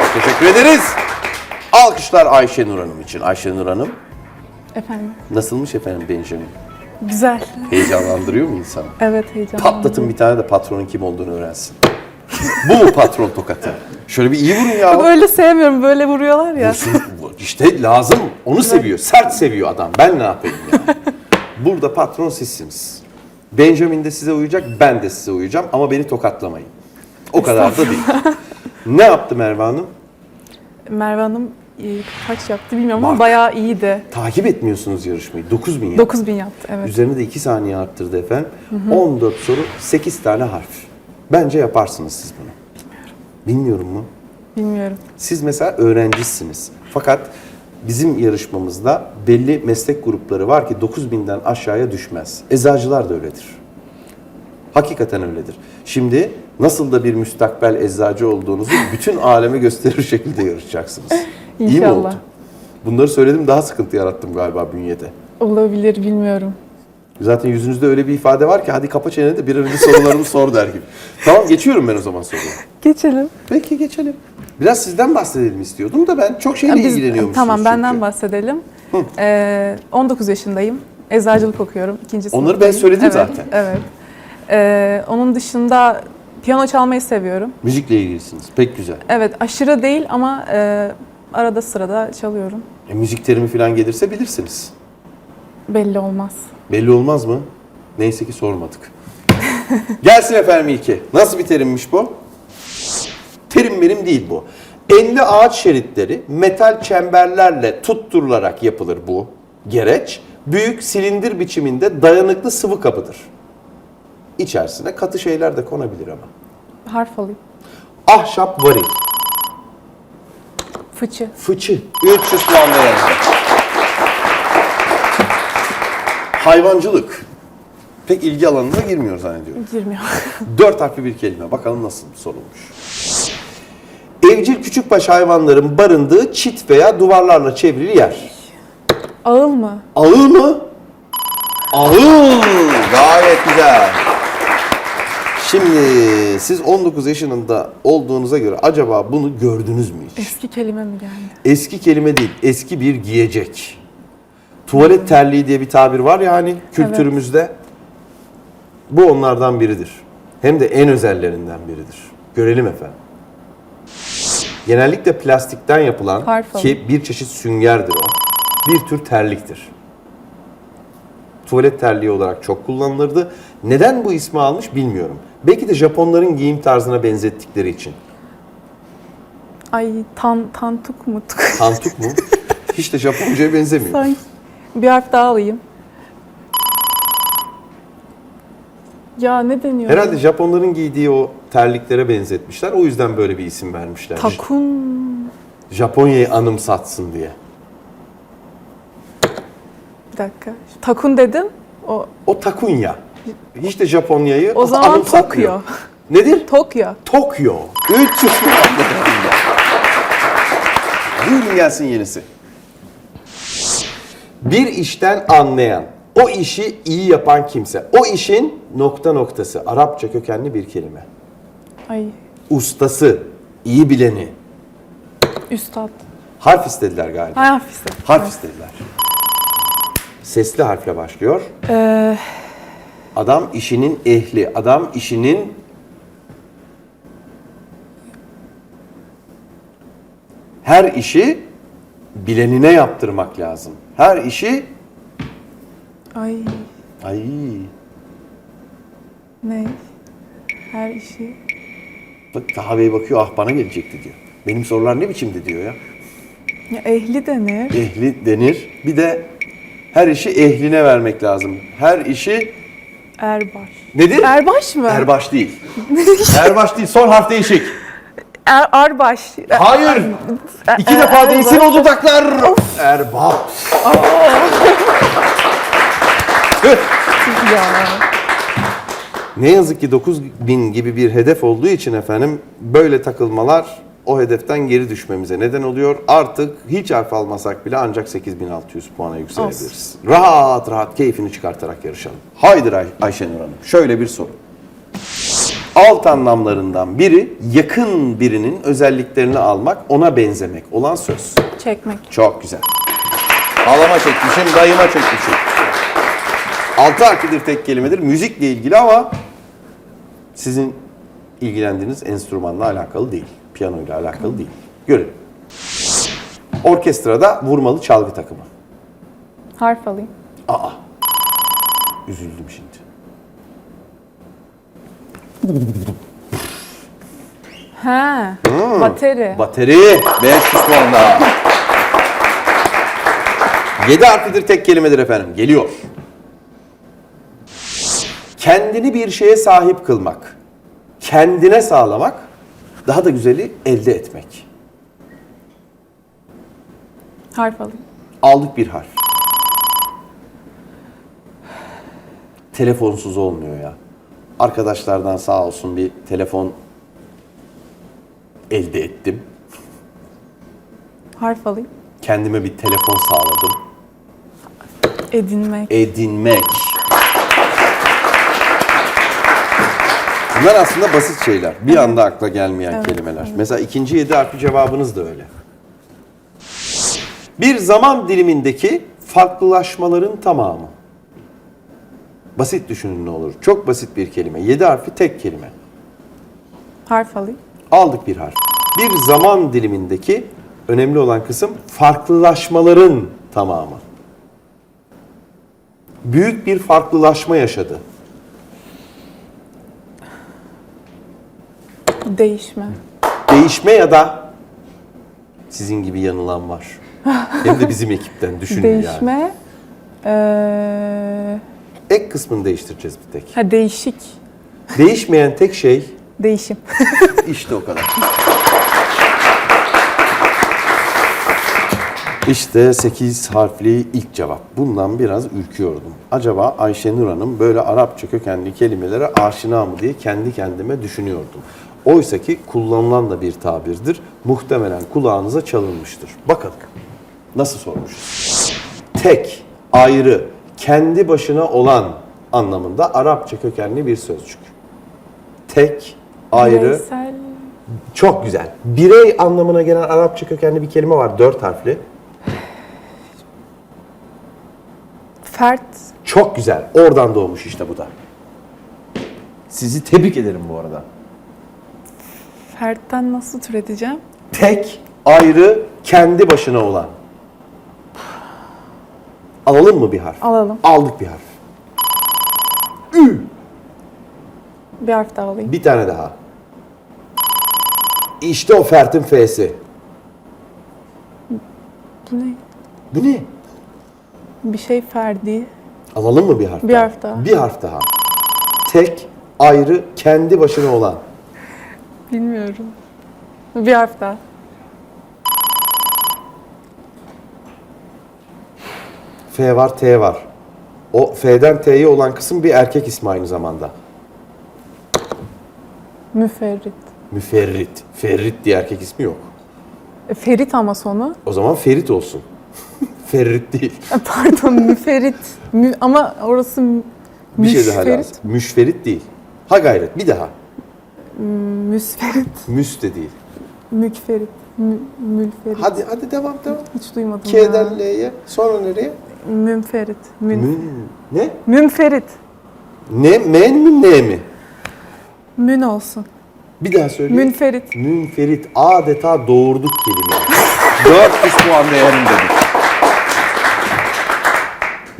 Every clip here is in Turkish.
Çok teşekkür ederiz. Alkışlar Ayşenur Hanım için. Ayşenur Hanım Efendim. nasılmış efendim Benjamin? Güzel. Heyecanlandırıyor mu insanı? Evet heyecanlı. Patlatın bir tane de patronun kim olduğunu öğrensin. Bu mu patron tokatı? Şöyle bir iyi vurun ya. Böyle sevmiyorum. Böyle vuruyorlar ya. İşte lazım. Onu seviyor. Sert seviyor adam. Ben ne yapayım ya? Burada patron sizsiniz. Benjamin de size uyacak, ben de size uyacağım ama beni tokatlamayın. O kadar da değil. Ne yaptı Merve Hanım? Merve Hanım e, kaç yaptı bilmiyorum ama Bak. bayağı iyiydi. Takip etmiyorsunuz yarışmayı. 9000 yaptı. 9000 yaptı evet. Üzerine de 2 saniye arttırdı efendim. 14 soru, 8 tane harf. Bence yaparsınız siz bunu. Bilmiyorum mu? Bilmiyorum. Siz mesela öğrencisiniz. Fakat bizim yarışmamızda belli meslek grupları var ki 9000'den aşağıya düşmez. Eczacılar da öyledir. Hakikaten öyledir. Şimdi nasıl da bir müstakbel eczacı olduğunuzu bütün aleme gösterir şekilde yarışacaksınız. İyi mi İnşallah. oldu? Bunları söyledim daha sıkıntı yarattım galiba bünyede. Olabilir bilmiyorum. Zaten yüzünüzde öyle bir ifade var ki hadi kapa çeneni de bir an önce sorularımı sor der gibi. Tamam geçiyorum ben o zaman soruya. Geçelim. Peki geçelim. Biraz sizden bahsedelim istiyordum da ben çok şeyle Biz- ilgileniyormuşsunuz Tamam benden çünkü. bahsedelim. Ee, 19 yaşındayım. Eczacılık okuyorum. İkinci Onları ben söyledim evet, zaten. Evet. Ee, onun dışında piyano çalmayı seviyorum. Müzikle ilgilisiniz. Pek güzel. Evet aşırı değil ama e, arada sırada çalıyorum. E, müzik terimi falan gelirse bilirsiniz. Belli olmaz. Belli olmaz mı? Neyse ki sormadık. Gelsin efendim ilki. Nasıl bir terimmiş bu? Terim benim değil bu. Enli ağaç şeritleri metal çemberlerle tutturularak yapılır bu gereç. Büyük silindir biçiminde dayanıklı sıvı kabıdır. İçerisine katı şeyler de konabilir ama. Harf alayım. Ahşap varil. Fıçı. Fıçı. 300 puanla yanında. Hayvancılık. Pek ilgi alanına girmiyor zannediyorum. Girmiyor. Dört harfli bir kelime. Bakalım nasıl sorulmuş. Evcil küçükbaş hayvanların barındığı çit veya duvarlarla çevrili yer. Ağıl mı? Ağıl mı? Ağıl. Gayet güzel. Şimdi siz 19 yaşında olduğunuza göre acaba bunu gördünüz mü hiç? Eski kelime mi geldi? Eski kelime değil, eski bir giyecek. Tuvalet terliği diye bir tabir var ya hani kültürümüzde. Bu onlardan biridir. Hem de en özellerinden biridir. Görelim efendim. Genellikle plastikten yapılan Harf ki bir çeşit süngerdir o. Bir tür terliktir. Tuvalet terliği olarak çok kullanılırdı. Neden bu ismi almış bilmiyorum. Belki de Japonların giyim tarzına benzettikleri için. Ay tan tantuk mu? Tantuk mu? Hiç de Japonca'ya benzemiyor. Sanki bir harf daha alayım. Ya ne deniyor? Herhalde Japonların giydiği o terliklere benzetmişler. O yüzden böyle bir isim vermişler. Takun. Japonya'yı anımsatsın diye. Bir dakika. Takun dedim. O O Takunya. Hiç de Japonya'yı o zaman anımsatmıyor. Tokyo. Nedir? Tokyo. Tokyo. 300 Buyurun gelsin yenisi. Bir işten anlayan, o işi iyi yapan kimse. O işin nokta noktası. Arapça kökenli bir kelime. Ay Ustası, iyi bileni. üstad. Harf istediler galiba. Hay hafifse. Harf istediler. Sesli harfle başlıyor. Ee, Adam işinin ehli. Adam işinin her işi bilenine yaptırmak lazım. Her işi ay ay ne? Her işi. bak Taha Bey bakıyor ah bana gelecekti diyor. Benim sorular ne biçimdi diyor ya. Ya ehli denir. Ehli denir. Bir de her işi ehline vermek lazım. Her işi Erbaş. nedir? Erbaş mı? Erbaş değil. Erbaş değil. Son harf değişik. Er, Arbaş. Hayır. İki defa değilsin o dudaklar. Ya. ne yazık ki 9000 gibi bir hedef olduğu için efendim böyle takılmalar o hedeften geri düşmemize neden oluyor. Artık hiç harf almasak bile ancak 8600 puana yükselebiliriz. Rahat rahat keyfini çıkartarak yarışalım. Haydi Ay Ayşenur Hanım şöyle bir soru. alt anlamlarından biri yakın birinin özelliklerini almak, ona benzemek olan söz. Çekmek. Çok güzel. Halama çekmişim, dayıma çekmişim. Altı harflidir tek kelimedir. Müzikle ilgili ama sizin ilgilendiğiniz enstrümanla alakalı değil. Piyanoyla alakalı değil. Görelim. Orkestrada vurmalı çalgı takımı. Harf alayım. Aa. Üzüldüm şimdi. Ha. Bateri. Bateri. 500 puan daha. 7 harflidir tek kelimedir efendim. Geliyor. Kendini bir şeye sahip kılmak. Kendine sağlamak. Daha da güzeli elde etmek. Harf alayım. Aldık bir harf. Telefonsuz olmuyor ya. Arkadaşlardan sağ olsun bir telefon elde ettim. Harf alayım. Kendime bir telefon sağladım. Edinmek. Edinmek. Bunlar aslında basit şeyler. Bir anda akla gelmeyen Evet, kelimeler. Mesela ikinci yedi harfli cevabınız da öyle. Bir zaman dilimindeki farklılaşmaların tamamı. Basit düşünün ne olur. Çok basit bir kelime. Yedi harfi tek kelime. Harf alayım. Aldık bir harf. Bir zaman dilimindeki önemli olan kısım farklılaşmaların tamamı. Büyük bir farklılaşma yaşadı. Değişme. Değişme ya da sizin gibi yanılan var. Hem de bizim ekipten düşünün yani. Değişme. Ee, Ek kısmını değiştireceğiz bir tek. ha değişik. Değişmeyen tek şey Değişim. işte o kadar. İşte 8 harfli ilk cevap. Bundan biraz ürküyordum. Acaba Ayşenur Hanım böyle Arapça kökenli kelimelere aşina mı diye kendi kendime düşünüyordum. Oysa ki kullanılan da bir tabirdir. Muhtemelen kulağınıza çalınmıştır. Bakalım nasıl sormuşuz. Tek, ayrı, kendi başına olan anlamında Arapça kökenli bir sözcük. Tek, ayrı, Bireysel. çok güzel. Birey anlamına gelen Arapça kökenli bir kelime var. Dört harfli. Fert. Çok güzel. Oradan doğmuş işte bu da. Sizi tebrik ederim bu arada. Fert'ten nasıl türeteceğim? Tek, ayrı, kendi başına olan. Alalım mı bir harf? Alalım. Aldık bir harf. Bir harf daha alayım. Bir tane daha. İşte o Fert'in F'si. Bu ne? Bu ne? Bir şey Ferdi. Alalım mı bir harf Bir harf daha. Bir harf daha. Tek, ayrı, kendi başına olan. Bilmiyorum. Bir harf daha. F var, T var. O F'den T'ye olan kısım bir erkek ismi aynı zamanda. Müferrit. Müferrit. Ferrit diye erkek ismi yok. E, Ferit ama sonu. O zaman Ferit olsun. Ferrit değil. E, Pardon müferit. Mü, ama orası mü- Bir şey daha müşferit. lazım. Müşferit değil. Ha gayret. Bir daha. Müsferit. Müs de değil. Mükferit. Mü, mülferit. Hadi hadi devam devam. Hiç duymadım ya. K'den L'ye. Sonra nereye? Münferit. Mün, Mün. Ne? münferit. Ne? Men mi? Ne mi? Mün olsun. Bir daha söyle. Münferit. Münferit. Adeta doğurduk kelimeyi. 400 puan değerindedir.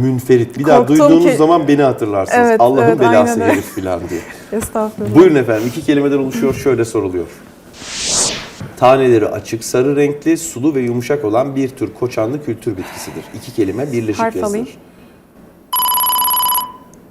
Münferit. Bir daha Korktum duyduğunuz ki- zaman beni hatırlarsınız. Evet, Allah'ın evet, belası aynen öyle. herif falan diye. Estağfurullah. Buyurun efendim. iki kelimeden oluşuyor. Şöyle soruluyor. Taneleri açık, sarı renkli, sulu ve yumuşak olan bir tür koçanlı kültür bitkisidir. İki kelime birleşik Harf yazılır. alayım.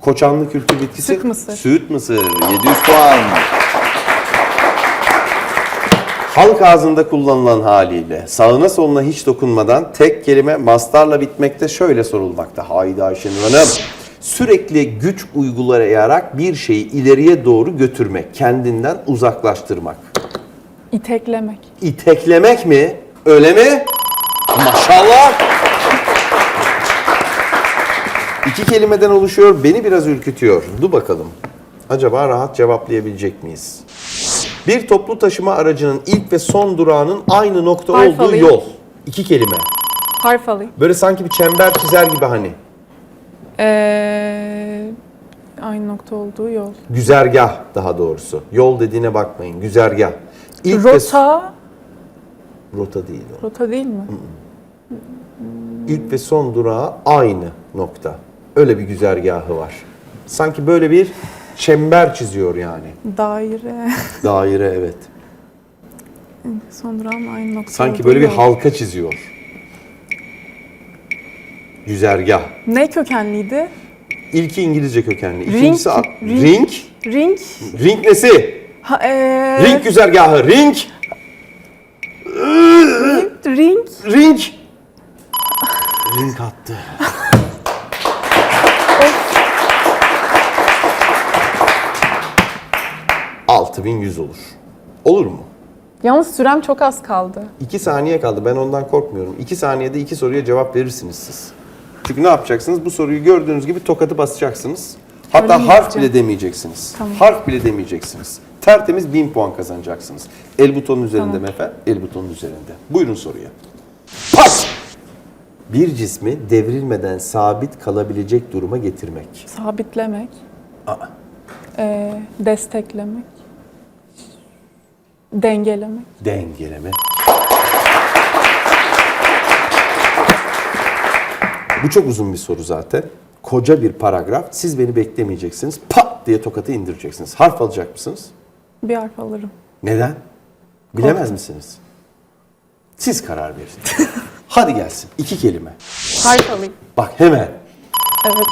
Koçanlı kültür bitkisi. Süt mısır. Süt mısır. 700 puan. Halk ağzında kullanılan haliyle sağına soluna hiç dokunmadan tek kelime mastarla bitmekte şöyle sorulmakta. Haydi Ayşenur Hanım. Sürekli güç uygulayarak bir şeyi ileriye doğru götürmek, kendinden uzaklaştırmak. İteklemek. İteklemek mi? Öyle mi? Maşallah. İki kelimeden oluşuyor, beni biraz ürkütüyor. Dur bakalım. Acaba rahat cevaplayabilecek miyiz? Bir toplu taşıma aracının ilk ve son durağının aynı nokta Harf olduğu alayım. yol. İki kelime. Harf alayım. Böyle sanki bir çember çizer gibi hani. Ee, aynı nokta olduğu yol. Güzergah daha doğrusu. Yol dediğine bakmayın. Güzergah. İlk ve- Rota. rota değil o. Rota değil mi? İlk ve son durağı aynı nokta. Öyle bir güzergahı var. Sanki böyle bir çember çiziyor yani. Daire. Daire evet. Son durağın aynı nokta Sanki böyle bir halka çiziyor. Güzergah. Ne kökenliydi? İlki İngilizce kökenli. Ring- İkincisi a- ring- ring. Ring. Ring nesi? Ha, ee, Ring güzergahı. Ring. Ring. Ring. Ring attı. Altı bin yüz olur. Olur mu? Yalnız sürem çok az kaldı. 2 saniye kaldı. Ben ondan korkmuyorum. 2 saniyede iki soruya cevap verirsiniz siz. Çünkü ne yapacaksınız? Bu soruyu gördüğünüz gibi tokatı basacaksınız. Hatta Öyle mi harf yapacağım? bile demeyeceksiniz. Tamam. Harf bile demeyeceksiniz. Tertemiz 1000 puan kazanacaksınız. El butonun üzerinde mi efendim? El butonun üzerinde. Buyurun soruya. Pas! Bir cismi devrilmeden sabit kalabilecek duruma getirmek. Sabitlemek. Aa. Ee, desteklemek. Dengelemek. Dengeleme. Bu çok uzun bir soru zaten. Koca bir paragraf. Siz beni beklemeyeceksiniz. Pat diye tokatı indireceksiniz. Harf alacak mısınız? Bir harf alırım. Neden? Bilemez misiniz? Siz karar verin. Hadi gelsin. İki kelime. Harf alayım. Bak hemen. Evet.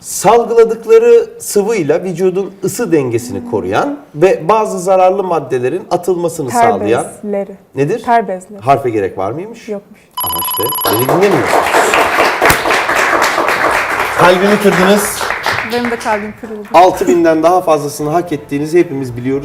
Salgıladıkları sıvıyla vücudun ısı dengesini koruyan ve bazı zararlı maddelerin atılmasını sağlayan bezleri. nedir? Ter bezleri. Harfe gerek var mıymış? Yokmuş. Ama işte beni dinlemiyorsunuz. Kalbimi kırdınız. Benim de kalbim kırıldı. 6000'den daha fazlasını hak ettiğinizi hepimiz biliyoruz.